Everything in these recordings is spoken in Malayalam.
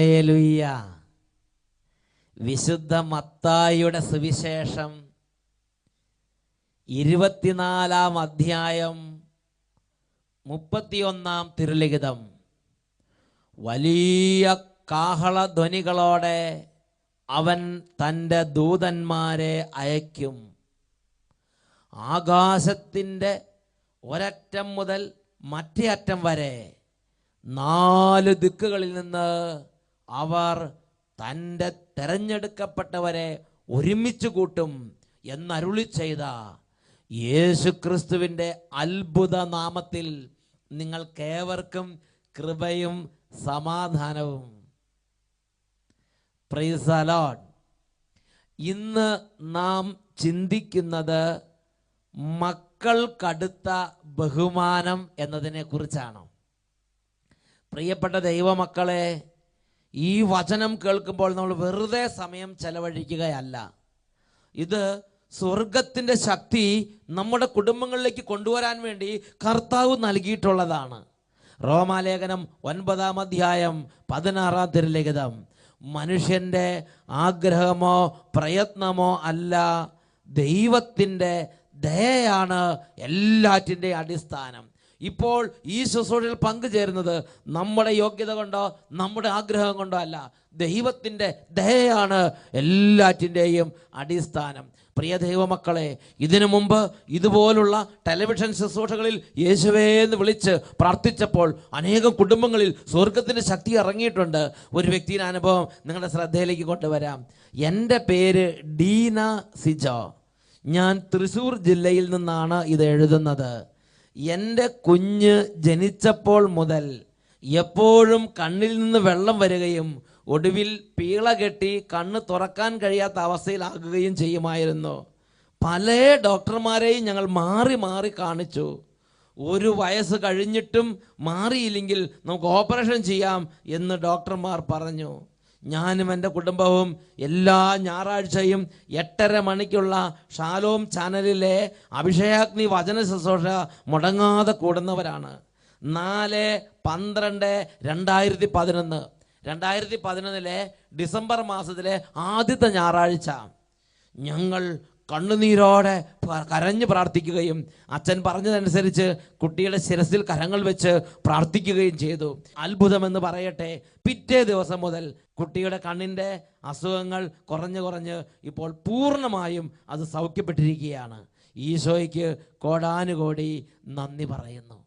ഹാലേലുയ്യ വിശുദ്ധ മത്തായിയുടെ സുവിശേഷം ഇരുപത്തിനാലാം അധ്യായം മുപ്പത്തിയൊന്നാം തിരുലിഖിതം. വലിയ കാഹളധ്വനികളോടെ അവൻ തന്റെ ദൂതന്മാരെ അയക്കും ആകാശത്തിന്റെ ഒരറ്റം മുതൽ മറ്റേ അറ്റം വരെ നാല് ദിക്കുകളിൽ നിന്ന് അവർ തന്റെ തെരഞ്ഞെടുക്കപ്പെട്ടവരെ ഒരുമിച്ച് കൂട്ടും എന്നരുളി ചെയ്ത യേശുക്രിസ്തുവിന്റെ അത്ഭുത നാമത്തിൽ നിങ്ങൾക്കേവർക്കും കൃപയും സമാധാനവും. പ്രൈസ് ഇന്ന് നാം ചിന്തിക്കുന്നത് മക്കൾക്കടുത്ത ബഹുമാനം എന്നതിനെ കുറിച്ചാണ്. പ്രിയപ്പെട്ട ദൈവമക്കളെ ഈ വചനം കേൾക്കുമ്പോൾ നമ്മൾ വെറുതെ സമയം ചെലവഴിക്കുകയല്ല. ഇത് സ്വർഗത്തിന്റെ ശക്തി നമ്മുടെ കുടുംബങ്ങളിലേക്ക് കൊണ്ടുവരാൻ വേണ്ടി കർത്താവ് നൽകിയിട്ടുള്ളതാണ്. റോമാലേഖനം ഒൻപതാം അധ്യായം പതിനാറാം തിരുലിഖിതം. മനുഷ്യന്റെ ആഗ്രഹമോ പ്രയത്നമോ അല്ല ദൈവത്തിന്റെ ദയയാണ് എല്ലാറ്റിന്റെ അടിസ്ഥാനം. ഇപ്പോൾ ഈ ശുശ്രൂഷയിൽ പങ്കുചേരുന്നത് നമ്മുടെ യോഗ്യത കൊണ്ടോ നമ്മുടെ ആഗ്രഹം കൊണ്ടോ അല്ല. ദൈവത്തിന്റെ ദയയാണ് എല്ലാറ്റിന്റെയും അടിസ്ഥാനം. പ്രിയ ദൈവമക്കളെ ഇതിനു മുമ്പ് ഇതുപോലുള്ള ടെലിവിഷൻ ശുശ്രൂഷകളിൽ യേശുവേ എന്ന് വിളിച്ച് പ്രാർത്ഥിച്ചപ്പോൾ അനേകം കുടുംബങ്ങളിൽ സ്വർഗത്തിന്റെ ശക്തി ഇറങ്ങിയിട്ടുണ്ട്. ഒരു വ്യക്തിയുടെ അനുഭവം നിങ്ങളുടെ ശ്രദ്ധയിലേക്ക് കൊണ്ടുവരാം. എന്റെ പേര് ഡീന സിജോ. ഞാൻ തൃശ്ശൂർ ജില്ലയിൽ നിന്നാണ് ഇത് എഴുതുന്നത്. എന്റെ കുഞ്ഞ് ജനിച്ചപ്പോൾ മുതൽ എപ്പോഴും കണ്ണിൽ നിന്ന് വെള്ളം വരികയും ഒടുവിൽ പീള കെട്ടി കണ്ണ് തുറക്കാൻ കഴിയാത്ത അവസ്ഥയിലാകുകയും ചെയ്യുമായിരുന്നു. പല ഡോക്ടർമാരെയും ഞങ്ങൾ മാറി മാറി കാണിച്ചു. ഒരു വയസ്സ് കഴിഞ്ഞിട്ടും മാറിയില്ലെങ്കിൽ നമുക്ക് ഓപ്പറേഷൻ ചെയ്യാം എന്ന് ഡോക്ടർമാർ പറഞ്ഞു. ഞാനും എന്റെ കുടുംബവും എല്ലാ ഞായറാഴ്ചയും എട്ടര മണിക്കുള്ള ഷാലോം ചാനലിലെ അഭിഷേകാഗ്നി വചന ശുശ്രൂഷ മുടങ്ങാതെ കൂടുന്നവരാണ്. നാല് പന്ത്രണ്ട് രണ്ടായിരത്തി പതിനൊന്ന്. രണ്ടായിരത്തി പതിനൊന്നിലെ ഡിസംബർ മാസത്തിലെ ആദ്യത്തെ ഞായറാഴ്ച. ഞങ്ങൾ കണ്ണുനീരോടെ കരഞ്ഞ് പ്രാർത്ഥിക്കുകയും അച്ഛൻ പറഞ്ഞതനുസരിച്ച് കുട്ടിയുടെ ശിരസിൽ കരങ്ങൾ വെച്ച് പ്രാർത്ഥിക്കുകയും ചെയ്തു. അത്ഭുതമെന്ന് പറയട്ടെ പിറ്റേ ദിവസം മുതൽ കുട്ടിയുടെ കണ്ണിന്റെ അസുഖങ്ങൾ കുറഞ്ഞു കുറഞ്ഞ് ഇപ്പോൾ പൂർണമായും അത് സൗഖ്യപ്പെട്ടിരിക്കുകയാണ്. ഈശോയ്ക്ക് കോടാനുകോടി നന്ദി പറയുന്നു.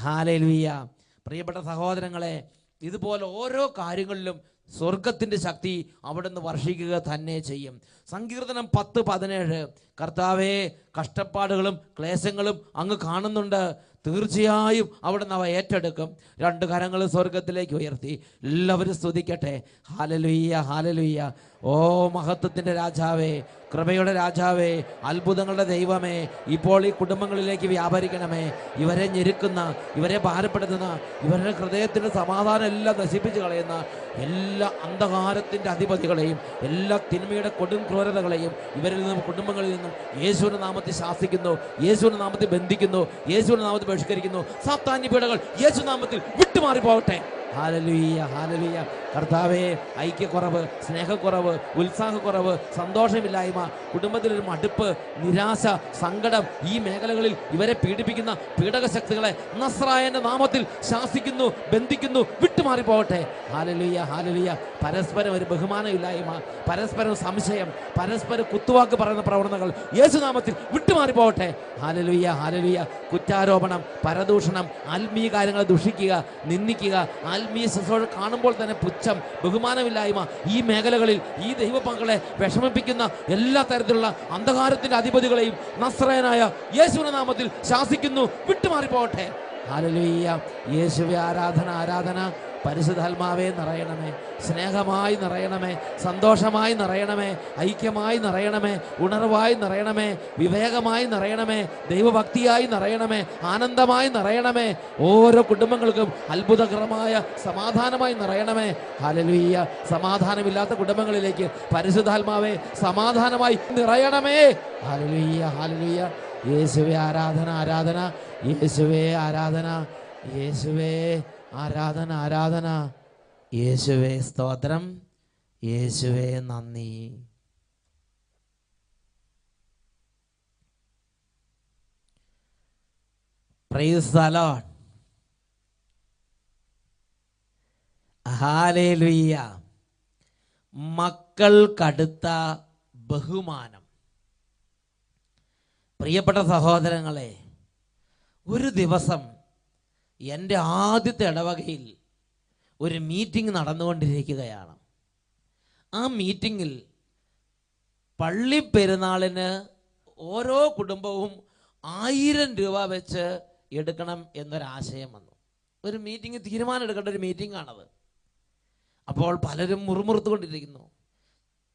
ഹാലലുയ്യ. പ്രിയപ്പെട്ട സഹോദരങ്ങളെ ഇതുപോലെ ഓരോ കാര്യങ്ങളിലും സ്വർഗത്തിന്റെ ശക്തി അവിടുന്ന് വർഷിക്കുക തന്നെ ചെയ്യും. സങ്കീർത്തനം പത്ത് പതിനേഴ്. കർത്താവേ കഷ്ടപ്പാടുകളും ക്ലേശങ്ങളും അങ്ങ് കാണുന്നുണ്ട്. തീർച്ചയായും അവിടുന്ന് അവ ഏറ്റെടുക്കും. രണ്ട് കരങ്ങൾ സ്വർഗത്തിലേക്ക് ഉയർത്തി. എല്ലാവരും സ്തുതിക്കട്ടെ. ഹാലലുയ്യ ഹാലലുയ്യ ഓ മഹത്വത്തിന്റെ രാജാവേ കൃപയുടെ രാജാവേ അത്ഭുതങ്ങളുടെ ദൈവമേ ഇപ്പോൾ ഈ കുടുംബങ്ങളിലേക്ക് വ്യാപരിക്കണമേ. ഇവരെ ഞെരുക്കുന്ന ഇവരെ ഭാരപ്പെടുത്തുന്ന ഇവരുടെ ഹൃദയത്തിന്റെ സമാധാനം എല്ലാം നശിപ്പിച്ച് കളയുന്ന എല്ലാ അന്ധകാരത്തിന്റെ അധിപതികളെയും എല്ലാ തിന്മയുടെ കൊടും ക്രൂരതകളെയും ഇവരിൽ നിന്നും കുടുംബങ്ങളിൽ നിന്നും യേശുവിന്റെ നാമത്തിൽ ശാസിക്കുന്നു യേശുവിന്റെ നാമത്തിൽ ബന്ധിക്കുന്നു യേശുവിന്റെ നാമത്തിൽ ബഹിഷ്കരിക്കുന്നു. സാത്താന്യ പീഡകൾ യേശു നാമത്തിൽ വിട്ടുമാറി പോകട്ടെ ഹാലലുയ്യ ഹാലലുയ്യ. കർത്താവേ ഐക്യക്കുറവ് സ്നേഹക്കുറവ് ഉത്സാഹക്കുറവ് സന്തോഷമില്ലായ്മ കുടുംബത്തിലൊരു മടുപ്പ് നിരാശ സങ്കടം ഈ മേഖലകളിൽ ഇവരെ പീഡിപ്പിക്കുന്ന പീഡക ശക്തികളെ നസ്രായന്റെ നാമത്തിൽ ശാസിക്കുന്നു ബന്ധിക്കുന്നു വിട്ടുമാറി പോകട്ടെ ഹാലലുയ്യ ഹാലലുയ്യ. പരസ്പരം ഒരു ബഹുമാനമില്ലായ്മ പരസ്പരം സംശയം പരസ്പരം കുത്തുവാക്ക് പറയുന്ന പ്രവണതകൾ യേശുനാമത്തിൽ വിട്ടുമാറി പോകട്ടെ ഹാലലുയ്യ ഹാലലുയ്യ. കുറ്റാരോപണം പരദൂഷണം ആത്മീയ കാര്യങ്ങളെ ദുഷിക്കുക നിന്ദിക്കുക ആത്മീയ ശുശ്രൂഷ കാണുമ്പോൾ തന്നെ പുച്ഛം ബഹുമാനമില്ലായ്മ ഈ മേഖലകളിൽ ഈ ദൈവമക്കളെ വിഷമിപ്പിക്കുന്ന എല്ലാ തരത്തിലുള്ള അന്ധകാരത്തിന്റെ അധിപതികളെയും നസ്രയനായ യേശുവിന്റെ നാമത്തിൽ ശാസിക്കുന്നു. വിട്ടുമാറിപ്പോകട്ടെ. ഹാലലുയ്യ യേശുവെ ആരാധന ആരാധന. പരിശുദ്ധാത്മാവേ നിറയണമേ. സ്നേഹമായി നിറയണമേ. സന്തോഷമായി നിറയണമേ. ഐക്യമായി നിറയണമേ. ഉണർവായി നിറയണമേ. വിവേകമായി നിറയണമേ. ദൈവഭക്തിയായി നിറയണമേ. ആനന്ദമായി നിറയണമേ. ഓരോ കുടുംബങ്ങൾക്കും അത്ഭുതകരമായ സമാധാനമായി നിറയണമേ. ഹലലുയ്യ സമാധാനമില്ലാത്ത കുടുംബങ്ങളിലേക്ക് പരിശുദ്ധാത്മാവേ സമാധാനമായി നിറയണമേ. ഹലലുയ്യ ഹലലുയ്യ യേശുവേ ആരാധന ആരാധന. യേശുവേ ആരാധന. യേശുവേ ആരാധന ആരാധന. യേശുവേ സ്തോത്രം. യേശുവേ നന്ദി. പ്രൈസ് കടുത്ത ബഹുമാനം. പ്രിയപ്പെട്ട സഹോദരങ്ങളെ ഒരു ദിവസം എന്റെ ആദ്യത്തെ ഇടവകയിൽ ഒരു മീറ്റിംഗ് നടന്നുകൊണ്ടിരിക്കുകയാണ്. ആ മീറ്റിങ്ങിൽ പള്ളി പെരുന്നാളിന് ഓരോ കുടുംബവും ആയിരം രൂപ വെച്ച് എടുക്കണം എന്നൊരാശയം വന്നു. ഒരു മീറ്റിംഗ് തീരുമാനം എടുക്കേണ്ട ഒരു മീറ്റിംഗ് ആണത് അപ്പോൾ പലരും മുറുമുറുത്തുകൊണ്ടിരിക്കുന്നു.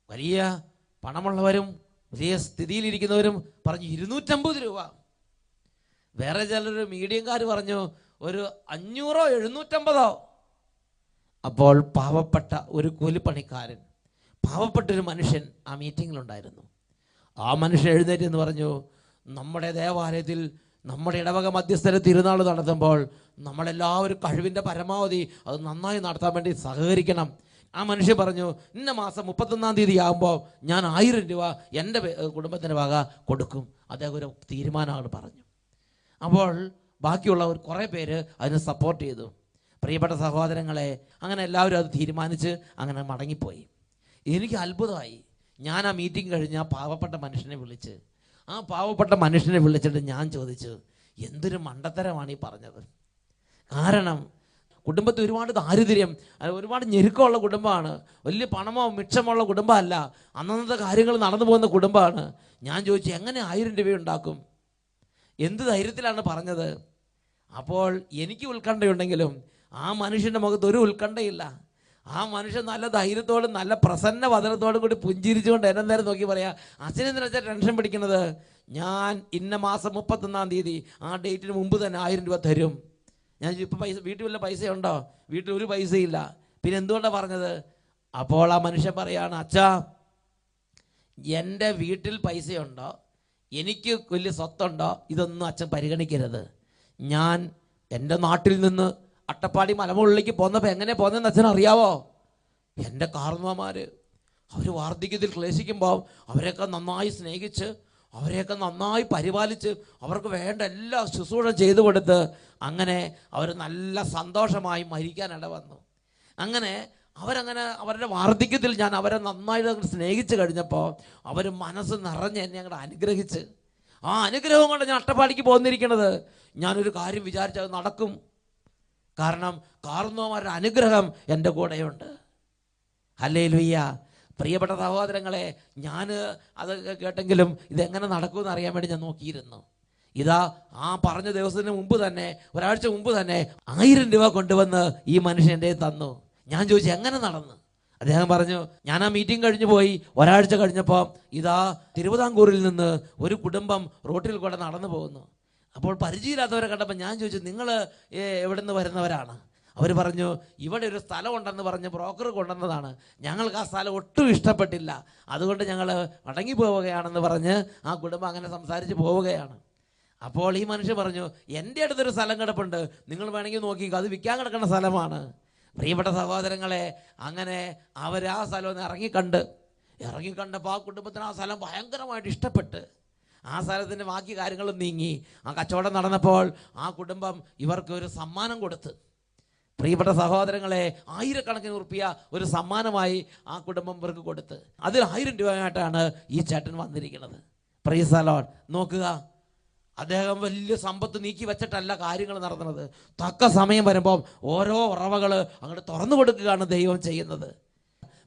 വലിയ പണമുള്ളവരും വലിയ സ്ഥിതിയിലിരിക്കുന്നവരും പറഞ്ഞു ഇരുന്നൂറ്റമ്പത് രൂപ. വേറെ ചിലർ മീഡിയംകാർ പറഞ്ഞു ഒരു അഞ്ഞൂറോ എഴുന്നൂറ്റമ്പതോ. അപ്പോൾ പാവപ്പെട്ട ഒരു കൂലിപ്പണിക്കാരൻ പാവപ്പെട്ട ഒരു മനുഷ്യൻ ആ മീറ്റിങ്ങിലുണ്ടായിരുന്നു. ആ മനുഷ്യൻ എഴുന്നേറ്റ് എന്ന് പറഞ്ഞു നമ്മുടെ ദേവാലയത്തിൽ നമ്മുടെ ഇടവക മധ്യസ്ഥര തിരുനാൾ നടത്തുമ്പോൾ നമ്മളെല്ലാവരും കഴിവിന്റെ പരമാവധി അത് നന്നായി നടത്താൻ വേണ്ടി സഹകരിക്കണം. ആ മനുഷ്യൻ പറഞ്ഞു ഇന്ന മാസം മുപ്പത്തൊന്നാം തീയതി ആകുമ്പോൾ ഞാൻ ആയിരം രൂപ എന്റെ കുടുംബത്തിന്റെ വക കൊടുക്കും. അദ്ദേഹം ഒരു തീരുമാനമാണ് പറഞ്ഞു. അപ്പോൾ ബാക്കിയുള്ളവർ കുറേ പേര് അതിനെ സപ്പോർട്ട് ചെയ്തു. പ്രിയപ്പെട്ട സഹോദരങ്ങളെ അങ്ങനെ എല്ലാവരും അത് തീരുമാനിച്ച് അങ്ങനെ മടങ്ങിപ്പോയി. എനിക്ക് അത്ഭുതമായി. ഞാൻ ആ മീറ്റിംഗ് കഴിഞ്ഞ് ആ പാവപ്പെട്ട മനുഷ്യനെ വിളിച്ച് ആ പാവപ്പെട്ട മനുഷ്യനെ വിളിച്ചിട്ട് ഞാൻ ചോദിച്ചു എന്തൊരു മണ്ടത്തരമാണ് ഈ പറഞ്ഞത്? കാരണം കുടുംബത്തിൽ ഒരുപാട് ദാരിദ്ര്യം ഒരുപാട് ഞെരുക്കമുള്ള കുടുംബമാണ്. വലിയ പണമോ മിച്ചമുള്ള കുടുംബമല്ല. അന്നന്നത്തെ കാര്യങ്ങൾ നടന്നു പോകുന്ന കുടുംബമാണ്. ഞാൻ ചോദിച്ചു എങ്ങനെ ആയിരം രൂപ ഉണ്ടാക്കും എന്ത് ധൈര്യത്തിലാണ് പറഞ്ഞത്? അപ്പോൾ എനിക്ക് ഉത്കണ്ഠയുണ്ടെങ്കിലും ആ മനുഷ്യന്റെ മുഖത്ത് ഒരു ഉത്കണ്ഠയില്ല. ആ മനുഷ്യൻ നല്ല ധൈര്യത്തോടും നല്ല പ്രസന്ന വചനത്തോടും കൂടി പുഞ്ചിരിച്ചുകൊണ്ട് എന്നെ നേരം നോക്കി പറയാ അച്ഛനെന്തിനാ ടെൻഷൻ പിടിക്കുന്നത്? ഞാൻ ഇന്ന മാസം മുപ്പത്തൊന്നാം തീയതി ആ ഡേറ്റിന് മുമ്പ് തന്നെ ആയിരം രൂപ തരും. ഞാൻ ഇപ്പം പൈസ വീട്ടിൽ വല്ല പൈസയുണ്ടോ? വീട്ടിൽ ഒരു പൈസയില്ല. പിന്നെ എന്തുകൊണ്ടാണ് പറഞ്ഞത്? അപ്പോൾ ആ മനുഷ്യൻ പറയാണ് അച്ഛാ എന്റെ വീട്ടിൽ പൈസയുണ്ടോ? എനിക്ക് വലിയ സ്വത്തുണ്ടോ? ഇതൊന്നും അച്ഛൻ പരിഗണിക്കരുത്. ഞാൻ എന്റെ നാട്ടിൽ നിന്ന് അട്ടപ്പാടി മലമുകളിലേക്ക് പോന്നപ്പോൾ എങ്ങനെ പോന്നെന്ന് അച്ഛൻ അറിയാവോ? എന്റെ കാർന്നമാർ അവർ വാർദ്ധക്യത്തിൽ ക്ലേശിക്കുമ്പോൾ അവരെയൊക്കെ നന്നായി സ്നേഹിച്ച് അവരെയൊക്കെ നന്നായി പരിപാലിച്ച് അവർക്ക് വേണ്ട എല്ലാ ശുശ്രൂഷ ചെയ്തു കൊടുത്ത് അങ്ങനെ അവർ നല്ല സന്തോഷമായി മരിക്കാനിട വന്നു. അങ്ങനെ അവരങ്ങനെ അവരുടെ വാർദ്ധക്യത്തിൽ ഞാൻ അവരെ നന്നായിട്ട് സ്നേഹിച്ച് കഴിഞ്ഞപ്പോൾ അവർ മനസ്സ് നിറഞ്ഞ് എന്നെ അങ്ങോട്ട് അനുഗ്രഹിച്ച് ആ അനുഗ്രഹം കൊണ്ട് ഞാൻ അട്ടപ്പാടിക്ക് പോന്നിരിക്കണത് ഞാനൊരു കാര്യം വിചാരിച്ചത് നടക്കും. കാരണം കാർന്നോമാരുടെ അനുഗ്രഹം എന്റെ കൂടെയുണ്ട്. അല്ലേ ലുയ്യ പ്രിയപ്പെട്ട സഹോദരങ്ങളെ ഞാൻ അതൊക്കെ കേട്ടെങ്കിലും ഇതെങ്ങനെ നടക്കുമെന്ന് അറിയാൻ വേണ്ടി ഞാൻ നോക്കിയിരുന്നു. ഇതാ ആ പറഞ്ഞ ദിവസത്തിന് മുമ്പ് തന്നെ ഒരാഴ്ച മുമ്പ് തന്നെ ആയിരം രൂപ കൊണ്ടുവന്ന് ഈ മനുഷ്യന്റെ തന്നു. ഞാൻ ചോദിച്ചു എങ്ങനെ നടന്നു? അദ്ദേഹം പറഞ്ഞു ഞാൻ ആ മീറ്റിംഗ് കഴിഞ്ഞു പോയി. ഒരാഴ്ച കഴിഞ്ഞപ്പോൾ ഇതാ തിരുവിതാംകൂറിൽ നിന്ന് ഒരു കുടുംബം റോട്ടിൽ കൂടെ നടന്നു പോകുന്നു. അപ്പോൾ പരിചയമില്ലാത്തവരെ കണ്ടപ്പോൾ ഞാൻ ചോദിച്ചു നിങ്ങൾ എവിടെ നിന്ന് വരുന്നവരാണ്? അവർ പറഞ്ഞു ഇവിടെ ഒരു സ്ഥലമുണ്ടെന്ന് പറഞ്ഞ് ബ്രോക്കർ കൊണ്ടുവന്നതാണ്. ഞങ്ങൾക്ക് ആ സ്ഥലം ഒട്ടും ഇഷ്ടപ്പെട്ടില്ല. അതുകൊണ്ട് ഞങ്ങൾ മടങ്ങി പോവുകയാണെന്ന് പറഞ്ഞ് ആ കുടുംബം അങ്ങനെ സംസാരിച്ച് പോവുകയാണ്. അപ്പോൾ ഈ മനുഷ്യൻ പറഞ്ഞു എന്റെ അടുത്തൊരു സ്ഥലം കിടപ്പുണ്ട്. നിങ്ങൾ വേണമെങ്കിൽ നോക്കിക്കോ. അത് വിൽക്കാൻ കിടക്കുന്ന സ്ഥലമാണ്. പ്രിയപ്പെട്ട സഹോദരങ്ങളെ അങ്ങനെ അവർ ആ സ്ഥലം ഒന്ന് ഇറങ്ങിക്കണ്ട്. ഇറങ്ങിക്കണ്ടപ്പോൾ ആ കുടുംബത്തിന് ആ സ്ഥലം ഭയങ്കരമായിട്ട് ഇഷ്ടപ്പെട്ട്. ആ സ്ഥലത്തിന്റെ ബാക്കി കാര്യങ്ങളും നീങ്ങി. ആ കച്ചവടം നടന്നപ്പോൾ ആ കുടുംബം ഇവർക്ക് ഒരു സമ്മാനം കൊടുത്ത്. പ്രിയപ്പെട്ട സഹോദരങ്ങളെ ആയിരക്കണക്കിന് ഉറുപ്പിയ ഒരു സമ്മാനമായി ആ കുടുംബം ഇവർക്ക് കൊടുത്ത്. അതിൽ ആയിരം രൂപയായിട്ടാണ് ഈ ചേട്ടൻ വന്നിരിക്കുന്നത്. പ്രീസലോൺ നോക്കുക. അദ്ദേഹം വലിയ സമ്പത്ത് നീക്കി വെച്ചിട്ടല്ല കാര്യങ്ങൾ നടന്നത്. തക്ക സമയം വരുമ്പോൾ ഓരോ ഉറവകൾ അങ്ങോട്ട് തുറന്നു കൊടുക്കുകയാണ് ദൈവം ചെയ്യുന്നത്.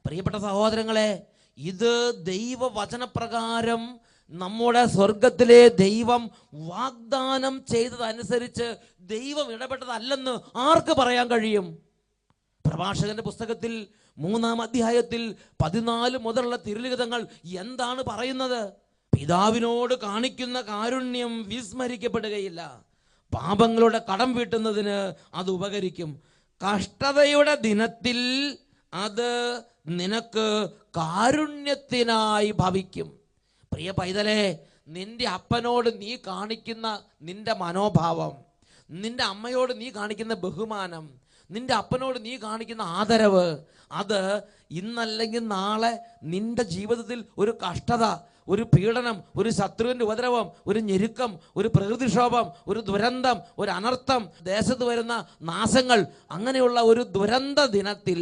പ്രിയപ്പെട്ട സഹോദരങ്ങളെ ഇത് ദൈവവചനപ്രകാരം നമ്മുടെ സ്വർഗത്തിലെ ദൈവം വാഗ്ദാനം ചെയ്തതനുസരിച്ച് ദൈവം ഇടപെട്ടതല്ലെന്ന് ആർക്ക് പറയാൻ കഴിയും? പ്രഭാഷകന്റെ പുസ്തകത്തിൽ മൂന്നാം അധ്യായത്തിൽ പതിനാല് മുതലുള്ള തിരുലിഖിതങ്ങൾ എന്താണ് പറയുന്നത്? പിതാവിനോട് കാണിക്കുന്ന കാരുണ്യം വിസ്മരിക്കപ്പെടുകയില്ല. പാപങ്ങളുടെ കടം വീട്ടുന്നതിന് അത് ഉപകരിക്കും. കഷ്ടതയുടെ ദിനത്തിൽ അത് നിനക്ക് കാരുണ്യത്തിനായി ഭവിക്കും. പ്രിയ പൈതലേ നിന്റെ അപ്പനോട് നീ കാണിക്കുന്ന നിന്റെ മനോഭാവം നിന്റെ അമ്മയോട് നീ കാണിക്കുന്ന ബഹുമാനം നിന്റെ അപ്പനോട് നീ കാണിക്കുന്ന ആദരവ് അത് ഇന്നല്ലെങ്കിൽ നാളെ നിന്റെ ജീവിതത്തിൽ ഒരു കഷ്ടത ഒരു പീഡനം ഒരു ശത്രുവിന്റെ ഉപദ്രവം ഒരു ഞെരുക്കം ഒരു പ്രകൃതിക്ഷോഭം ഒരു ദുരന്തം ഒരു അനർത്ഥം ദേശത്ത് വരുന്ന നാശങ്ങൾ അങ്ങനെയുള്ള ഒരു ദുരന്ത ദിനത്തിൽ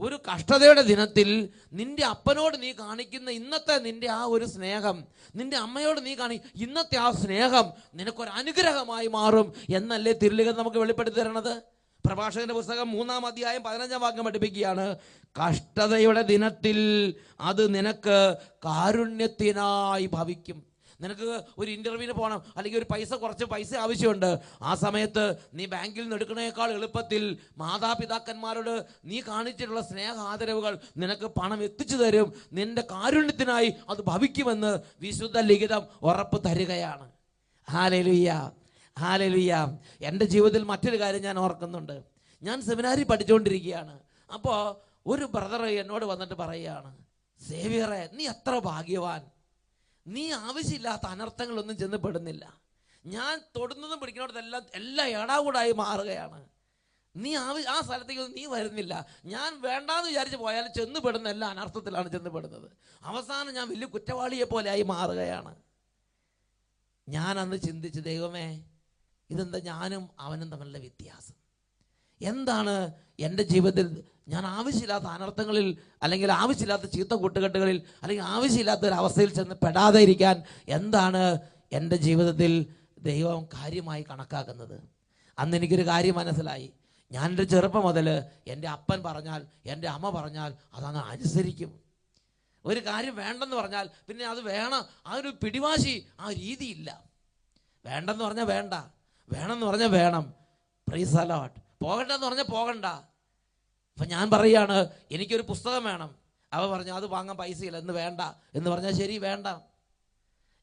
ഒരു കഷ്ടതയുടെ ദിനത്തിൽ നിന്റെ അപ്പനോട് നീ കാണിക്കുന്ന ഇന്നത്തെ നിന്റെ ആ ഒരു സ്നേഹം നിന്റെ അമ്മയോട് നീ കാണി ഇന്നത്തെ ആ സ്നേഹം നിനക്കൊരു അനുഗ്രഹമായി മാറും എന്നല്ലേ തിരുലിഖം നമുക്ക് വെളിപ്പെടുത്തി തരണത്? പ്രഭാഷകന്റെ പുസ്തകം മൂന്നാം അധ്യായം പതിനഞ്ചാം വാക്യം പഠിപ്പിക്കുകയാണ്. കഷ്ടതയുടെ ദിനത്തിൽ അത് നിനക്ക് കാരുണ്യത്തിനായി ഭവിക്കും. നിനക്ക് ഒരു ഇന്റർവ്യൂവിന് പോകണം അല്ലെങ്കിൽ ഒരു പൈസ കുറച്ച് പൈസ ആവശ്യമുണ്ട്. ആ സമയത്ത് നീ ബാങ്കിൽ നിന്ന് എടുക്കുന്നതിനേക്കാൾ എളുപ്പത്തിൽ മാതാപിതാക്കന്മാരോട് നീ കാണിച്ചിട്ടുള്ള സ്നേഹ ആദരവുകൾ നിനക്ക് പണം എത്തിച്ചു തരും. നിന്റെ കാരുണ്യത്തിനായി അത് ഭവിക്കുമെന്ന് വിശുദ്ധ ലിഖിതം ഉറപ്പ് തരികയാണ്. ഹാലലുയ്യ ഹാലലുയ്യ എന്റെ ജീവിതത്തിൽ മറ്റൊരു കാര്യം ഞാൻ ഓർക്കുന്നുണ്ട്. ഞാൻ സെമിനാരി പഠിച്ചുകൊണ്ടിരിക്കുകയാണ്. അപ്പോൾ ഒരു ബ്രദർ എന്നോട് വന്നിട്ട് പറയുകയാണ് സേവിയറെ നീ അത്ര ഭാഗ്യവാൻ. നീ ആവശ്യമില്ലാത്ത അനർത്ഥങ്ങളൊന്നും ചെന്ന് പെടുന്നില്ല. ഞാൻ തൊടുന്നതും പിടിക്കുന്നിടത്തെല്ലാം എല്ലാം എടാകൂടായി മാറുകയാണ്. നീ ആവശ്യ ആ സ്ഥലത്തേക്ക് നീ വരുന്നില്ല. ഞാൻ വേണ്ടാന്ന് വിചാരിച്ച് പോയാൽ ചെന്ന് പെടുന്ന എല്ലാ അനർത്ഥത്തിലാണ് ചെന്ന് പെടുന്നത്. അവസാനം ഞാൻ വലിയ കുറ്റവാളിയെ പോലെയായി മാറുകയാണ്. ഞാൻ അന്ന് ചിന്തിച്ച് ദൈവമേ ഇതെന്താ ഞാനും അവനും തമ്മിലുള്ള വ്യത്യാസം? എന്താണ് എന്റെ ജീവിതത്തിൽ ഞാൻ ആവശ്യമില്ലാത്ത അനർത്ഥങ്ങളിൽ അല്ലെങ്കിൽ ആവശ്യമില്ലാത്ത ചീത്ത കൂട്ടുകെട്ടുകളിൽ അല്ലെങ്കിൽ ആവശ്യമില്ലാത്ത ഒരു അവസ്ഥയിൽ ചെന്ന് പെടാതെ ഇരിക്കാൻ എന്താണ് എന്റെ ജീവിതത്തിൽ ദൈവം കാര്യമായി കണക്കാക്കുന്നത്? അന്ന് എനിക്കൊരു കാര്യം മനസ്സിലായി. ഞാൻ എന്റെ ചെറുപ്പം മുതൽ എന്റെ അപ്പൻ പറഞ്ഞാൽ എന്റെ അമ്മ പറഞ്ഞാൽ അതങ്ങ് അനുസരിക്കും. ഒരു കാര്യം വേണ്ടെന്ന് പറഞ്ഞാൽ പിന്നെ അത് വേണം. ആ ഒരു പിടിവാശി ആ രീതിയില്ല. വേണ്ടെന്ന് പറഞ്ഞാൽ വേണ്ട. വേണമെന്ന് പറഞ്ഞാൽ വേണം. പ്രൈസ് അലോട്ട് പോകണ്ടെന്ന് പറഞ്ഞാൽ പോകണ്ട. അപ്പം ഞാൻ പറയുകയാണ് എനിക്കൊരു പുസ്തകം വേണം. അവ പറഞ്ഞു അത് വാങ്ങാൻ പൈസയില്ല എന്ന് വേണ്ട. എന്ന് പറഞ്ഞാൽ ശരി വേണ്ട.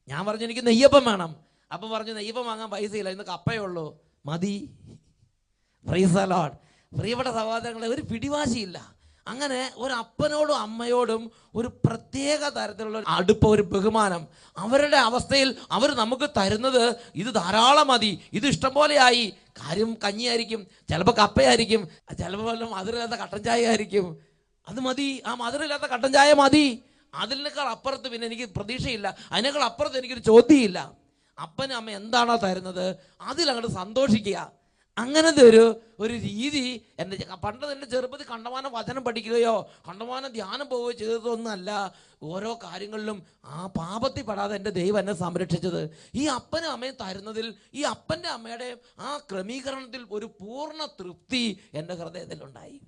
ഞാൻ പറഞ്ഞു എനിക്ക് നെയ്യപ്പം വേണം. അപ്പം പറഞ്ഞു നെയ്യപ്പം വാങ്ങാൻ പൈസയില്ല ഇന്ന് കപ്പയേ ഉള്ളൂ. മതി. പ്രൈസ് അലോട്ട് പ്രിയപ്പെട്ട സഹോദരങ്ങളെ ഒരു പിടിവാശിയില്ല. അങ്ങനെ ഒരു അപ്പനോടും അമ്മയോടും ഒരു പ്രത്യേക തരത്തിലുള്ള അടുപ്പ ഒരു ബഹുമാനം. അവരുടെ അവസ്ഥയിൽ അവർ നമുക്ക് തരുന്നത് ഇത് ധാരാളം മതി ഇത് ഇഷ്ടംപോലെയായി. കാര്യം കഞ്ഞിയായിരിക്കും ചിലപ്പോൾ കപ്പയായിരിക്കും ചിലപ്പോൾ വല്ല മധുരമില്ലാത്ത കട്ടൻ ചായ ആയിരിക്കും അത് മതി ആ മധുരമില്ലാത്ത കട്ടൻ ചായ മതി. അതിനേക്കാൾ അപ്പുറത്ത് പിന്നെ എനിക്ക് പ്രതീക്ഷയില്ല അതിനേക്കാൾ അപ്പുറത്ത് എനിക്കൊരു ചോദ്യമില്ല. അപ്പനും അമ്മ എന്താണോ തരുന്നത്? അതിലങ്ങോട്ട് സന്തോഷിക്കുക. അങ്ങനത്തെ ഒരു ഒരു രീതി എന്റെ പണ്ട് എന്റെ ചെറുപ്പത്തിൽ കണ്ടമാനം വചനം പഠിക്കുകയോ കണ്ടമാനം ധ്യാനം പോവുകയോ ചെയ്തതൊന്നുമല്ല. ഓരോ കാര്യങ്ങളിലും ആ പാപത്തിൽ പെടാതെ എന്റെ ദൈവം എന്നെ സംരക്ഷിച്ചത്. ഈ അപ്പനും അമ്മയും തരുന്നതിൽ ഈ അപ്പന്റെ അമ്മയുടെ ആ ക്രമീകരണത്തിൽ ഒരു പൂർണ തൃപ്തി എന്റെ ഹൃദയത്തിലുണ്ടായി.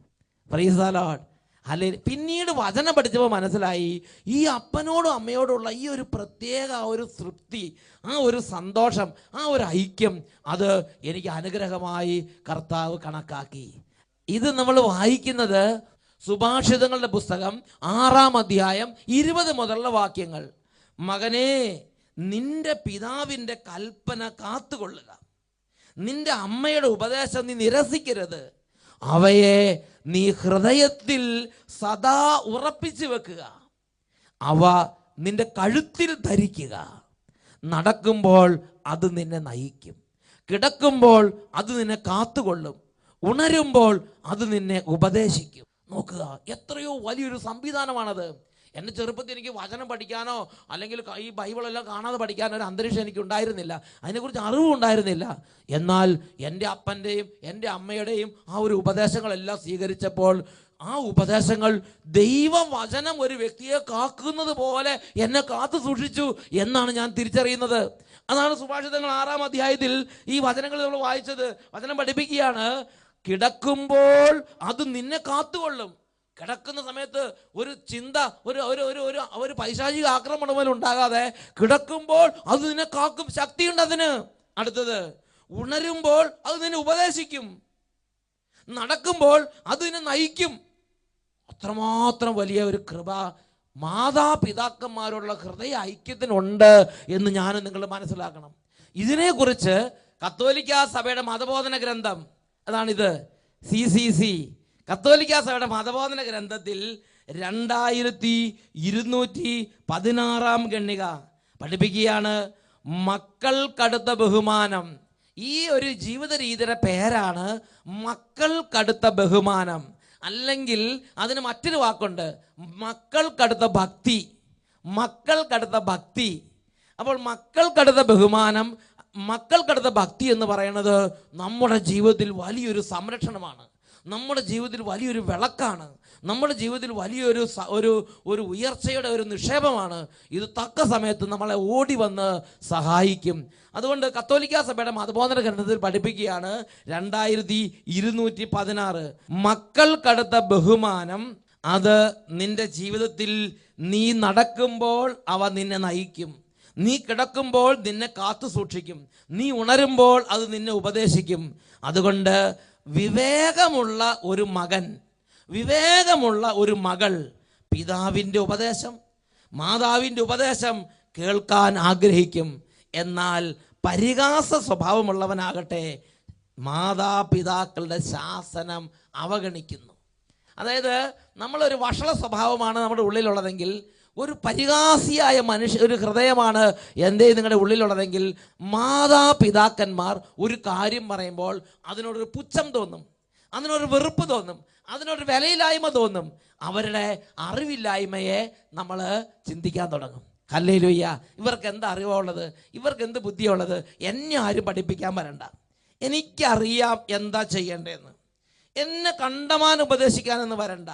ഫ്രീസാലോഡ് അല്ലെ പിന്നീട് വചനം പഠിച്ചപ്പോൾ മനസ്സിലായി ഈ അപ്പനോടും അമ്മയോടുള്ള ഈ ഒരു പ്രത്യേക ആ ഒരു തൃപ്തി ആ ഒരു സന്തോഷം ആ ഒരു ഐക്യം അത് എനിക്ക് അനുഗ്രഹമായി കർത്താവ് കണക്കാക്കി. ഇത് നമ്മൾ വായിക്കുന്നത് സുഭാഷിതങ്ങളുടെ പുസ്തകം ആറാം അധ്യായം ഇരുപത് മുതലുള്ള വാക്യങ്ങൾ. മകനെ നിന്റെ പിതാവിന്റെ കൽപ്പന കാത്തുകൊള്ളുക. നിന്റെ അമ്മയുടെ ഉപദേശം നീ നിരസിക്കരുത്. അവയെ നീ ഹൃദയത്തിൽ സദാ ഉറപ്പിച്ചു വെക്കുക. അവ നിന്റെ കഴുത്തിൽ ധരിക്കുക. നടക്കുമ്പോൾ അത് നിന്നെ നയിക്കും. കിടക്കുമ്പോൾ അത് നിന്നെ കാത്തുകൊള്ളും. ഉണരുമ്പോൾ അത് നിന്നെ ഉപദേശിക്കും. നോക്കുക എത്രയോ വലിയൊരു സംവിധാനമാണത്. എന്റെ ചെറുപ്പത്തിൽ എനിക്ക് വചനം പഠിക്കാനോ അല്ലെങ്കിൽ ഈ ബൈബിളെല്ലാം കാണാതെ പഠിക്കാനോ ഒരു അന്തരീക്ഷം എനിക്ക് ഉണ്ടായിരുന്നില്ല. അതിനെക്കുറിച്ച് അറിവും ഉണ്ടായിരുന്നില്ല. എന്നാൽ എന്റെ അപ്പന്റെയും എന്റെ അമ്മയുടെയും ആ ഒരു ഉപദേശങ്ങളെല്ലാം സ്വീകരിച്ചപ്പോൾ ആ ഉപദേശങ്ങൾ ദൈവവചനം ഒരു വ്യക്തിയെ കാക്കുന്നത് പോലെ എന്നെ കാത്തു സൂക്ഷിച്ചു എന്നാണ് ഞാൻ തിരിച്ചറിയുന്നത്. അതാണ് സുഭാഷിതങ്ങൾ ആറാം അധ്യായത്തിൽ ഈ വചനങ്ങൾ നമ്മൾ വായിച്ചത്. വചനം പഠിപ്പിക്കുകയാണ് കിടക്കുമ്പോൾ അത് നിന്നെ കാത്തുകൊള്ളും. കിടക്കുന്ന സമയത്ത് ഒരു ചിന്ത ഒരു ഒരു ഒരു ഒരു ഒരു പൈശാചിക ആക്രമണം പോലും ഉണ്ടാകാതെ കിടക്കുമ്പോൾ അത് നിന്നെ കാക്കും. ശക്തിയുണ്ട് അതിന്. അടുത്തത് ഉണരുമ്പോൾ അത് നിന്നെ ഉപദേശിക്കും. നടക്കുമ്പോൾ അത് നിന്നെ നയിക്കും. അത്രമാത്രം വലിയ ഒരു കൃപ മാതാപിതാക്കന്മാരോടുള്ള ഹൃദയ ഐക്യത്തിനുണ്ട് എന്ന് ഞാൻ നിങ്ങൾ മനസ്സിലാക്കണം. ഇതിനെക്കുറിച്ച് കത്തോലിക്ക സഭയുടെ മതബോധന ഗ്രന്ഥം അതാണിത്. C C C. കത്തോലിക്ക സഭയുടെ മതബോധന ഗ്രന്ഥത്തിൽ രണ്ടായിരത്തി ഇരുന്നൂറ്റി പതിനാറാം ഗണ്ണിക പഠിപ്പിക്കുകയാണ് മക്കൾക്കടുത്ത ബഹുമാനം. ഈ ഒരു ജീവിത രീതിയുടെ പേരാണ് മക്കൾക്കടുത്ത ബഹുമാനം. അല്ലെങ്കിൽ അതിന് മറ്റൊരു വാക്കുണ്ട് മക്കൾക്കടുത്ത ഭക്തി. മക്കൾ മക്കൾക്കടുത്ത ഭക്തി. അപ്പോൾ മക്കൾ മക്കൾക്കടുത്ത ബഹുമാനം മക്കൾ മക്കൾക്കടുത്ത ഭക്തി എന്ന് പറയുന്നത് നമ്മുടെ ജീവിതത്തിൽ വലിയൊരു സംരക്ഷണമാണ്. നമ്മുടെ ജീവിതത്തിൽ വലിയൊരു വിളക്കാണ്. നമ്മുടെ ജീവിതത്തിൽ വലിയൊരു ഒരു ഒരു ഉയർച്ചയുടെ ഒരു നിക്ഷേപമാണ്. ഇത് തക്ക സമയത്ത് നമ്മളെ ഓടി വന്ന് സഹായിക്കും. അതുകൊണ്ട് കത്തോലിക്ക സഭയുടെ മതബോധന ഗ്രന്ഥത്തിൽ പഠിപ്പിക്കുകയാണ് രണ്ടായിരത്തി ഇരുന്നൂറ്റി പതിനാറ്. മക്കൾക്കടുത്ത ബഹുമാനം അത് നിന്റെ ജീവിതത്തിൽ നീ നടക്കുമ്പോൾ അവ നിന്നെ നയിക്കും. നീ കിടക്കുമ്പോൾ നിന്നെ കാത്തു സൂക്ഷിക്കും നീ ഉണരുമ്പോൾ അത് നിന്നെ ഉപദേശിക്കും. അതുകൊണ്ട് വിവേകമുള്ള ഒരു മകൻ വിവേകമുള്ള ഒരു മകൾ. പിതാവിന്റെ ഉപദേശം മാതാവിന്റെ ഉപദേശം കേൾക്കാൻ ആഗ്രഹിക്കും. എന്നാൽ പരിഹാസ സ്വഭാവമുള്ളവനാകട്ടെ മാതാപിതാക്കളുടെ ശാസനം അവഗണിക്കുന്നു. അതായത് നമ്മളൊരു വഷള സ്വഭാവമാണ് നമ്മുടെ ഉള്ളിലുള്ളതെങ്കിൽ ഒരു പരിഹാസിയായ മനുഷ്യ ഒരു ഹൃദയമാണ് എന്റെ നിങ്ങളുടെ ഉള്ളിലുള്ളതെങ്കിൽ മാതാപിതാക്കന്മാർ ഒരു കാര്യം പറയുമ്പോൾ അതിനോടൊരു പുച്ഛം തോന്നും അതിനൊരു വെറുപ്പ് തോന്നും അതിനൊരു വിലയില്ലായ്മ തോന്നും. അവരുടെ അറിവില്ലായ്മയെ നമ്മൾ ചിന്തിക്കാൻ തുടങ്ങും. ഹല്ലേലൂയ്യ. ഇവർക്ക് എന്ത് അറിവുള്ളത്? ഇവർക്ക് എന്ത് ബുദ്ധിയുള്ളത്? എന്നെ ആരും പഠിപ്പിക്കാൻ വരണ്ട. എനിക്കറിയാം എന്താ ചെയ്യേണ്ടതെന്ന്. എന്നെ കണ്ടമാൻ ഉപദേശിക്കാനെന്ന് വരണ്ട.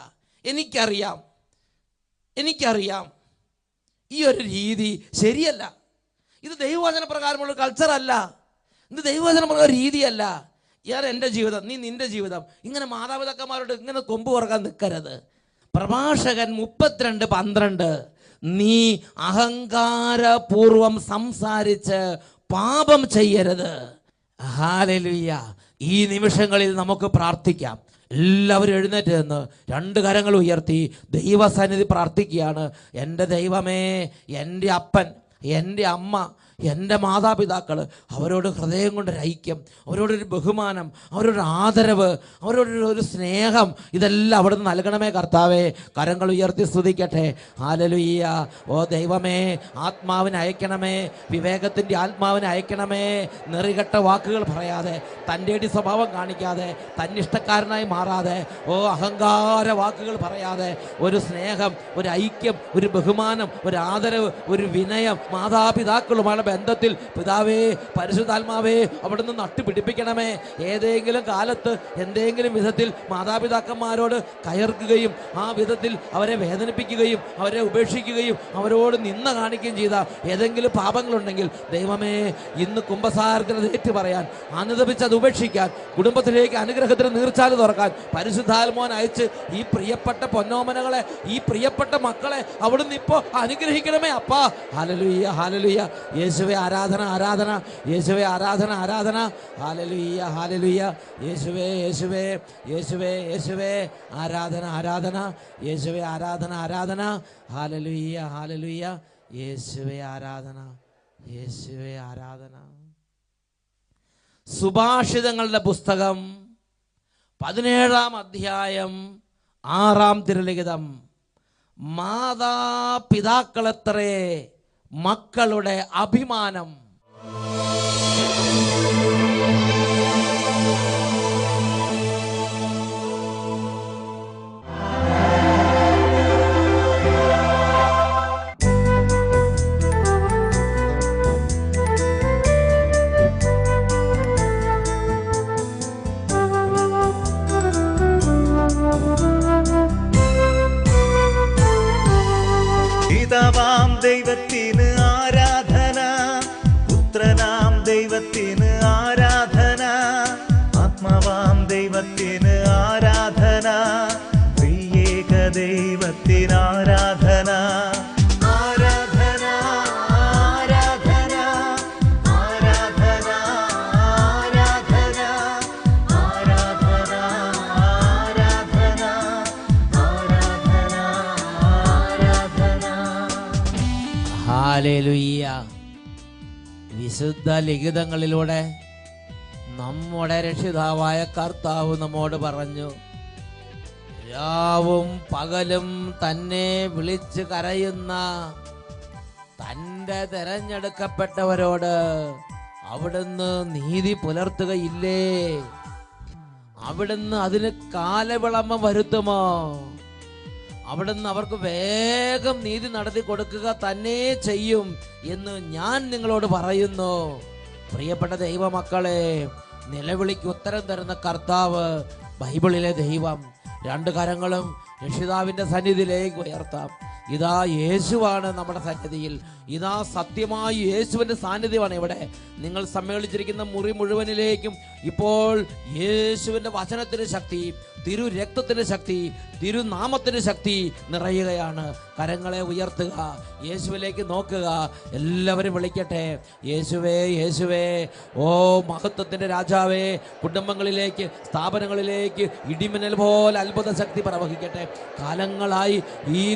എനിക്കറിയാം എനിക്കറിയാം. ഈ ഒരു രീതി ശരിയല്ല. ഇത് ദൈവവചന പ്രകാരമുള്ള കൾച്ചർ അല്ല. ഇത് ദൈവവചന പ്രകാരം രീതിയല്ല. ഇയാൾ എന്റെ ജീവിതം നീ നിന്റെ ജീവിതം. ഇങ്ങനെ മാതാപിതാക്കന്മാരോട് ഇങ്ങനെ കൊമ്പ് കുറയ്ക്കാൻ നിൽക്കരുത് പ്രഭാഷകൻ മുപ്പത്തിരണ്ട് പന്ത്രണ്ട് നീ അഹങ്കാരപൂർവം സംസാരിച്ച് പാപം ചെയ്യരുത്. ഹാലലുയ്യ ഈ നിമിഷങ്ങളിൽ നമുക്ക് പ്രാർത്ഥിക്കാം. എല്ലാവരും എഴുന്നേറ്റ് നിന്ന് രണ്ട് കരങ്ങൾ ഉയർത്തി ദൈവസന്നിധി പ്രാർത്ഥിക്കുകയാണ്. എന്റെ ദൈവമേ എന്റെ അപ്പൻ എന്റെ അമ്മ എന്റെ മാതാപിതാക്കൾ അവരോട് ഹൃദയം കൊണ്ടൊരു ഐക്യം അവരോടൊരു ബഹുമാനം അവരോടൊരു ആദരവ് അവരോടൊരു ഒരു സ്നേഹം ഇതെല്ലാം അവിടുന്ന് നൽകണമേ കർത്താവേ. കരങ്ങൾ ഉയർത്തി സ്തുതിക്കട്ടെ. ഹാലലുയ്യ ഓ ദൈവമേ ആത്മാവിനെ അയക്കണമേ. വിവേകത്തിന്റെ ആത്മാവിനെ അയക്കണമേ. നെറികെട്ട വാക്കുകൾ പറയാതെ തന്റെ അടി സ്വഭാവം കാണിക്കാതെ തന്നിഷ്ടക്കാരനായി മാറാതെ ഓ അഹങ്കാര വാക്കുകൾ പറയാതെ ഒരു സ്നേഹം ഒരു ഐക്യം ഒരു ബഹുമാനം ഒരു ആദരവ് ഒരു വിനയം മാതാപിതാക്കളുമായുള്ള ബന്ധത്തിൽ പിതാവേ പരിശുദ്ധാത്മാവേ അവിടുന്ന് നട്ടുപിടിപ്പിക്കണമേ. ഏതെങ്കിലും കാലത്ത് എന്തെങ്കിലും വിധത്തിൽ മാതാപിതാക്കന്മാരോട് കയർക്കുകയും ആ വിധത്തിൽ അവരെ വേദനിപ്പിക്കുകയും അവരെ ഉപേക്ഷിക്കുകയും അവരോട് നിന്ന കാണിക്കുകയും ചെയ്ത ഏതെങ്കിലും പാപങ്ങളുണ്ടെങ്കിൽ ദൈവമേ ഇന്ന് കുംഭസാരത്തിന് ഏറ്റു പറയാൻ അനുദപിച്ച് അത് ഉപേക്ഷിക്കാൻ കുടുംബത്തിലേക്ക് അനുഗ്രഹത്തിന് നീർച്ചാൽ തുറക്കാൻ പരിശുദ്ധാത്മോൻ അയച്ച് ഈ പ്രിയപ്പെട്ട പൊന്നോമനകളെ ഈ പ്രിയപ്പെട്ട മക്കളെ അവിടുന്ന് ഇപ്പോൾ അനുഗ്രഹിക്കണമേ അപ്പാ. ഹാലലുയ്യ ഹാലലുയ്യ യേശുവെ ആരാധന ആരാധന യേശുവെ ആരാധന ആരാധന. ഹാലലുയ്യ ഹാലലുയ്യ യേശുവേ യേശുവേ യേശുവേ യേശുവേ. ആരാധന ആരാധന. യേശുവെ ആരാധന ആരാധന. ഹാലലുയ്യ ഹാലലുയ്യ യേശുവെ ആരാധന. യേശുവെ ആരാധന. സുഭാഷിതങ്ങളുടെ പുസ്തകം പതിനേഴാം അധ്യായം ആറാം തിരലിഖിതം. മാതാപിതാക്കളത്രേ മക്കളുടെ അഭിമാനം. ഹാലേലുയ്യ വിശുദ്ധ ലിഖിതങ്ങളിലൂടെ നമ്മുടെ രക്ഷിതാവായ കർത്താവ് നമ്മോട് പറഞ്ഞു രാവും പകലും തന്നെ വിളിച്ച് കരയുന്ന തന്റെ തിരഞ്ഞെടുക്കപ്പെട്ടവരോട് അവിടുന്ന് നീതി പുലർത്തുകയില്ലേ? അവിടുന്ന് അതിന് കാലവിളംബം വരുത്തുമോ? അവിടുന്ന് അവർക്ക് വേഗം നീതി നടത്തി കൊടുക്കുക തന്നെ ചെയ്യും എന്ന് ഞാൻ നിങ്ങളോട് പറയുന്നു. പ്രിയപ്പെട്ട ദൈവമക്കളെ നിലവിളിക്ക് ഉത്തരം തരുന്ന കർത്താവ് ബൈബിളിലെ ദൈവം. രണ്ട് കരങ്ങളും രക്ഷിതാവിന്റെ സന്നിധിയിലേക്ക് ഉയർത്താം. ഇതാ യേശുവാണ് നമ്മുടെ സന്നിധിയിൽ. ഇതാ സത്യമായി യേശുവിന്റെ സാന്നിധ്യമാണ് ഇവിടെ. നിങ്ങൾ സമ്മേളിച്ചിരിക്കുന്ന മുറി മുഴുവനിലേക്കും ഇപ്പോൾ യേശുവിന്റെ വചനത്തിന് ശക്തി തിരു രക്തത്തിന് ശക്തി തിരുനാമത്തിന് ശക്തി നിറയുകയാണ്. കരങ്ങളെ ഉയർത്തുക യേശുവിലേക്ക് നോക്കുക. എല്ലാവരും വിളിക്കട്ടെ. യേശുവേ യേശുവേ ഓ മഹത്വത്തിന്റെ രാജാവേ കുടുംബങ്ങളിലേക്ക് സ്ഥാപനങ്ങളിലേക്ക് ഇടിമിന്നൽ പോലെ അത്ഭുത ശക്തി പ്രവഹിക്കട്ടെ. കാലങ്ങളായി ഈ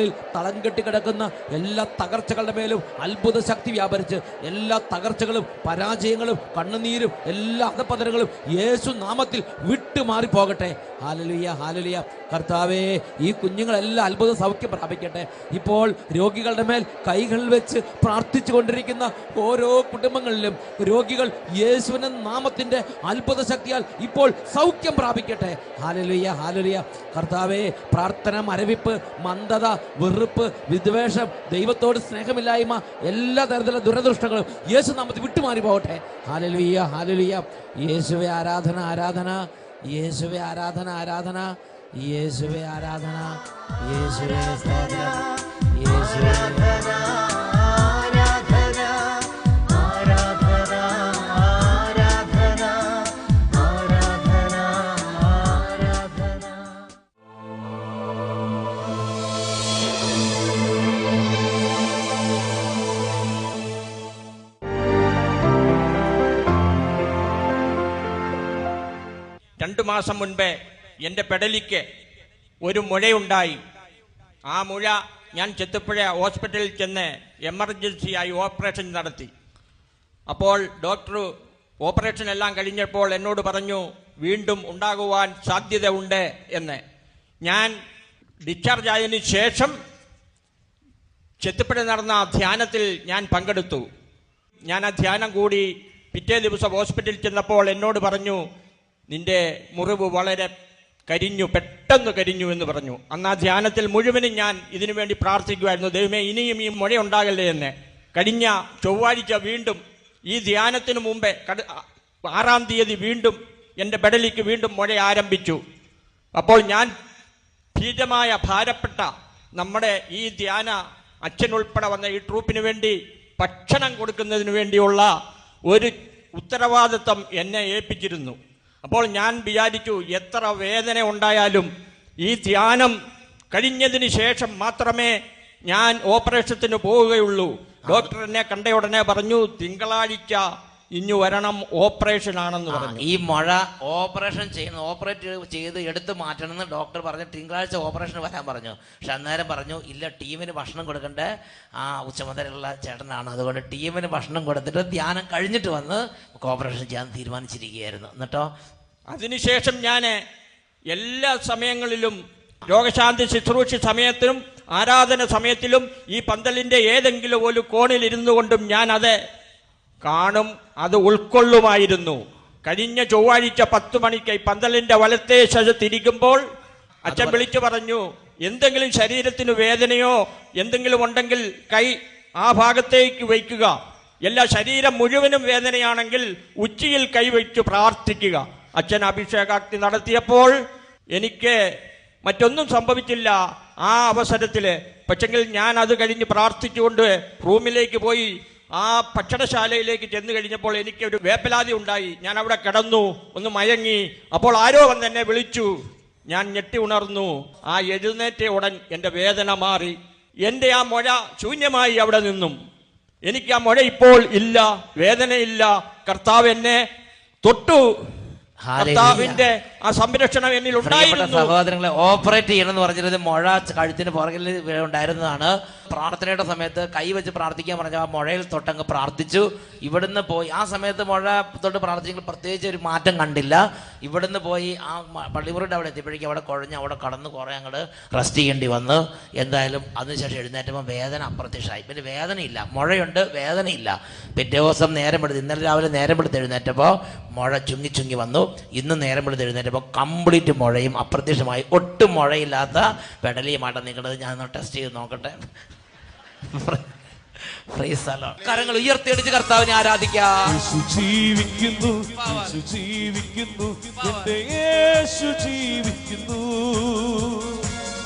കുടുംബങ്ങളിൽ തളം കിടക്കുന്ന എല്ലാ തകർച്ചകളുടെ മേലും അത്ഭുത ശക്തി വ്യാപരിച്ച് എല്ലാ തകർച്ചകളും പരാജയങ്ങളും കണ്ണുനീരും എല്ലാ അധപതനങ്ങളും യേശു നാമത്തിൽ വിട്ടുമാറി പോകട്ടെ ഹാലലിയ ഹാലലിയ കർത്താവേ ഈ കുഞ്ഞുങ്ങളെല്ലാം അത്ഭുത സൗഖ്യം പ്രാപിക്കട്ടെ. ഇപ്പോൾ രോഗികളുടെ മേൽ കൈകൾ വെച്ച് പ്രാർത്ഥിച്ചു കൊണ്ടിരിക്കുന്ന ഓരോ കുടുംബങ്ങളിലും രോഗികൾ യേശുവിന്റെ നാമത്തിന്റെ അത്ഭുത ശക്തിയാൽ ഇപ്പോൾ സൗഖ്യം പ്രാപിക്കട്ടെ. ഹാലലിയ ഹാലലിയ കർത്താവേ പ്രാർത്ഥന മരവിപ്പ് മന്ദത വെറുപ്പ് വിദ്വേഷം ദൈവത്തോട് സ്നേഹമില്ലായ്മ എല്ലാ തരത്തിലുള്ള ദുരദൃഷ്ടങ്ങളും യേശു നാമത്തിൽ വിട്ടുമാറി പോകട്ടെ. ഹാലലുയ്യ ഹാലലുയ്യ യേശുവെ ആരാധന ആരാധന. യേശുവെ ആരാധന ആരാധന. യേശുവെ ആരാധന. യേശുവെ സ്തോത്രം. യേശുവെ മാസം മുൻപേ എന്റെ പെടലിക്ക് ഒരു മുഴയുണ്ടായി. ആ മുഴ ഞാൻ ചെത്തുപ്പുഴ ഹോസ്പിറ്റലിൽ ചെന്ന് എമർജൻസിയായി ഓപ്പറേഷൻ നടത്തി. അപ്പോൾ ഡോക്ടർ ഓപ്പറേഷൻ എല്ലാം കഴിഞ്ഞപ്പോൾ എന്നോട് പറഞ്ഞു വീണ്ടും ഉണ്ടാകുവാൻ സാധ്യത ഉണ്ട് എന്ന്. ഞാൻ ഡിസ്ചാർജ് ആയതിനു ശേഷം ചെത്തുപ്പുഴ നടന്ന ധ്യാനത്തിൽ ഞാൻ പങ്കെടുത്തു. ഞാൻ ആ ധ്യാനം കൂടി പിറ്റേ ദിവസം ഹോസ്പിറ്റലിൽ ചെന്നപ്പോൾ എന്നോട് പറഞ്ഞു നിന്റെ മുറിവ് വളരെ കരിഞ്ഞു പെട്ടെന്ന് കരിഞ്ഞു എന്ന് പറഞ്ഞു. അന്ന് ആ ധ്യാനത്തിൽ മുഴുവനും ഞാൻ ഇതിനു വേണ്ടി പ്രാർത്ഥിക്കുമായിരുന്നു ദൈവമേ ഇനിയും ഈ മുഴ ഉണ്ടാകല്ലേ എന്ന്. കഴിഞ്ഞ ചൊവ്വാഴ്ച വീണ്ടും ഈ ധ്യാനത്തിന് മുമ്പേ ആറാം തീയതി വീണ്ടും എന്റെ ബെഡലിക്ക് വീണ്ടും മുഴ ആരംഭിച്ചു. അപ്പോൾ ഞാൻ ഭീതമായ ഭാരപ്പെട്ട നമ്മുടെ ഈ ധ്യാന അച്ഛൻ ഉൾപ്പെടെ വന്ന ഈ ട്രൂപ്പിന് വേണ്ടി ഭക്ഷണം കൊടുക്കുന്നതിന് വേണ്ടിയുള്ള ഒരു ഉത്തരവാദിത്വം എന്നെ ഏൽപ്പിച്ചിരുന്നു. അപ്പോൾ ഞാൻ വിചാരിച്ചു എത്ര വേദന ഉണ്ടായാലും ഈ ധ്യാനം കഴിഞ്ഞതിന് ശേഷം മാത്രമേ ഞാൻ ഓപ്പറേഷത്തിന് പോവുകയുള്ളൂ. ഡോക്ടർ എന്നെ കണ്ട ഉടനെ പറഞ്ഞു തിങ്കളാഴ്ച ഇഞ്ഞു വരണം ഓപ്പറേഷൻ ആണെന്ന് പറഞ്ഞു. ഈ മഴ ഓപ്പറേഷൻ ചെയ്യുന്ന ഓപ്പറേറ്റ് ചെയ്ത് എടുത്ത് മാറ്റണമെന്ന് ഡോക്ടർ പറഞ്ഞു. തിങ്കളാഴ്ച ഓപ്പറേഷൻ വരാൻ പറഞ്ഞു. പക്ഷെ അന്നേരം പറഞ്ഞു ഇല്ല ടീമിന് ഭക്ഷണം കൊടുക്കണ്ടേ? ആ ഉച്ചമതലുള്ള ചേട്ടനാണ്. അതുകൊണ്ട് ടീമിന് ഭക്ഷണം കൊടുത്തിട്ട് ധ്യാനം കഴിഞ്ഞിട്ട് വന്ന് ഓപ്പറേഷൻ ചെയ്യാൻ തീരുമാനിച്ചിരിക്കുകയായിരുന്നു. എന്നിട്ടോ? അതിനുശേഷം ഞാൻ എല്ലാ സമയങ്ങളിലും രോഗശാന്തി ശുശ്രൂഷ സമയത്തിലും ആരാധന സമയത്തിലും ഈ പന്തലിന്റെ ഏതെങ്കിലും ഒരു കോണിൽ ഇരുന്നു കൊണ്ടും ഞാൻ അത് കാണും അത് ഉൾക്കൊള്ളുമായിരുന്നു. കഴിഞ്ഞ ചൊവ്വാഴ്ച പത്ത് മണിക്ക് പന്തലിന്റെ വലത്തെ ശശത്തിരിക്കുമ്പോൾ അച്ഛൻ വിളിച്ചു പറഞ്ഞു എന്തെങ്കിലും ശരീരത്തിന് വേദനയോ എന്തെങ്കിലും ഉണ്ടെങ്കിൽ കൈ ആ ഭാഗത്തേക്ക് വയ്ക്കുക. എല്ലാ ശരീരം മുഴുവനും വേദനയാണെങ്കിൽ ഉച്ചയിൽ കൈവച്ച് പ്രാർത്ഥിക്കുക. അച്ഛൻ അഭിഷേകാക്തി നടത്തിയപ്പോൾ എനിക്ക് മറ്റൊന്നും സംഭവിച്ചില്ല. ആ അവസരത്തിൽ പക്ഷെങ്കിൽ ഞാൻ അത് കഴിഞ്ഞ് പ്രാർത്ഥിച്ചുകൊണ്ട് റൂമിലേക്ക് പോയി ആ ഭക്ഷണശാലയിലേക്ക് ചെന്നു കഴിഞ്ഞപ്പോൾ എനിക്ക് ഒരു വേപ്പലാതി ഉണ്ടായി. ഞാൻ അവിടെ കിടന്നു ഒന്ന് മയങ്ങി. അപ്പോൾ ആരോ വന്ന് എന്നെ വിളിച്ചു. ഞാൻ ഞെട്ടി ഉണർന്നു. ആ എഴുന്നേറ്റ ഉടൻ എന്റെ വേദന മാറി. എന്റെ ആ മുഴ ശൂന്യമായി അവിടെ നിന്നും. എനിക്ക് ആ മുഴ ഇപ്പോൾ ഇല്ല വേദനയില്ല. കർത്താവ് എന്നെ തൊട്ടു. കർത്താവിന്റെ ആ സംരക്ഷണം എന്നിൽ ഉണ്ടായിരുന്നു. സഹോദരങ്ങളെ ഓപ്പറേറ്റ് ചെയ്യണം എന്ന് പറഞ്ഞിരുന്നത് മുഴ കഴുത്തിന് പുറകിൽ ഉണ്ടായിരുന്നതാണ്. പ്രാർത്ഥനയുടെ സമയത്ത് കൈ വെച്ച് പ്രാർത്ഥിക്കാൻ പറഞ്ഞ ആ മുഴയിൽ തൊട്ടങ്ങ് പ്രാർത്ഥിച്ചു. ഇവിടുന്ന് പോയി ആ സമയത്ത് മുഴ തൊട്ട് പ്രാർത്ഥിച്ചെങ്കിൽ പ്രത്യേകിച്ച് ഒരു മാറ്റം കണ്ടില്ല. ഇവിടുന്ന് പോയി ആ പള്ളിമുറിയുടെ അവിടെ എത്തിയപ്പോഴേക്കും അവിടെ കുഴഞ്ഞ് അവിടെ കടന്ന് കുറേ അങ്ങോട്ട് റെസ്റ്റ് ചെയ്യേണ്ടി വന്ന്. എന്തായാലും അതിനുശേഷം എഴുന്നേറ്റപ്പോൾ വേദന അപ്രത്യക്ഷമായി. പിന്നെ വേദനയില്ല മുഴയുണ്ട് വേദനയില്ല. പിറ്റേ ദിവസം നേരം എടുത്ത് ഇന്നലെ രാവിലെ നേരം എടുത്ത് എഴുന്നേറ്റപ്പോൾ മുഴ ചുങ്ങി ചുങ്ങി വന്നു. ഇന്ന് നേരം എടുത്ത് എഴുന്നേറ്റപ്പോൾ കംപ്ലീറ്റ് മുഴയും അപ്രത്യക്ഷമായി. ഒട്ടും മുഴയില്ലാത്ത പെടലിയുമായിട്ട് നിൽക്കുന്നത്. ഞാൻ ടെസ്റ്റ് ചെയ്ത് നോക്കട്ടെ. കരങ്ങൾ ഉയർത്തിയടിച്ച് കർത്താവിനെ ആരാധിക്കാം. ജീവിക്കുന്നു ജീവിക്കുന്നു ജീവിക്കുന്നു.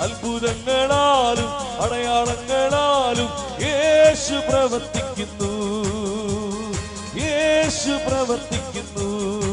അത്ഭുതങ്ങളാലും അടയാളങ്ങളാലും യേശു പ്രവർത്തിക്കുന്നു യേശു പ്രവർത്തിക്കുന്നു.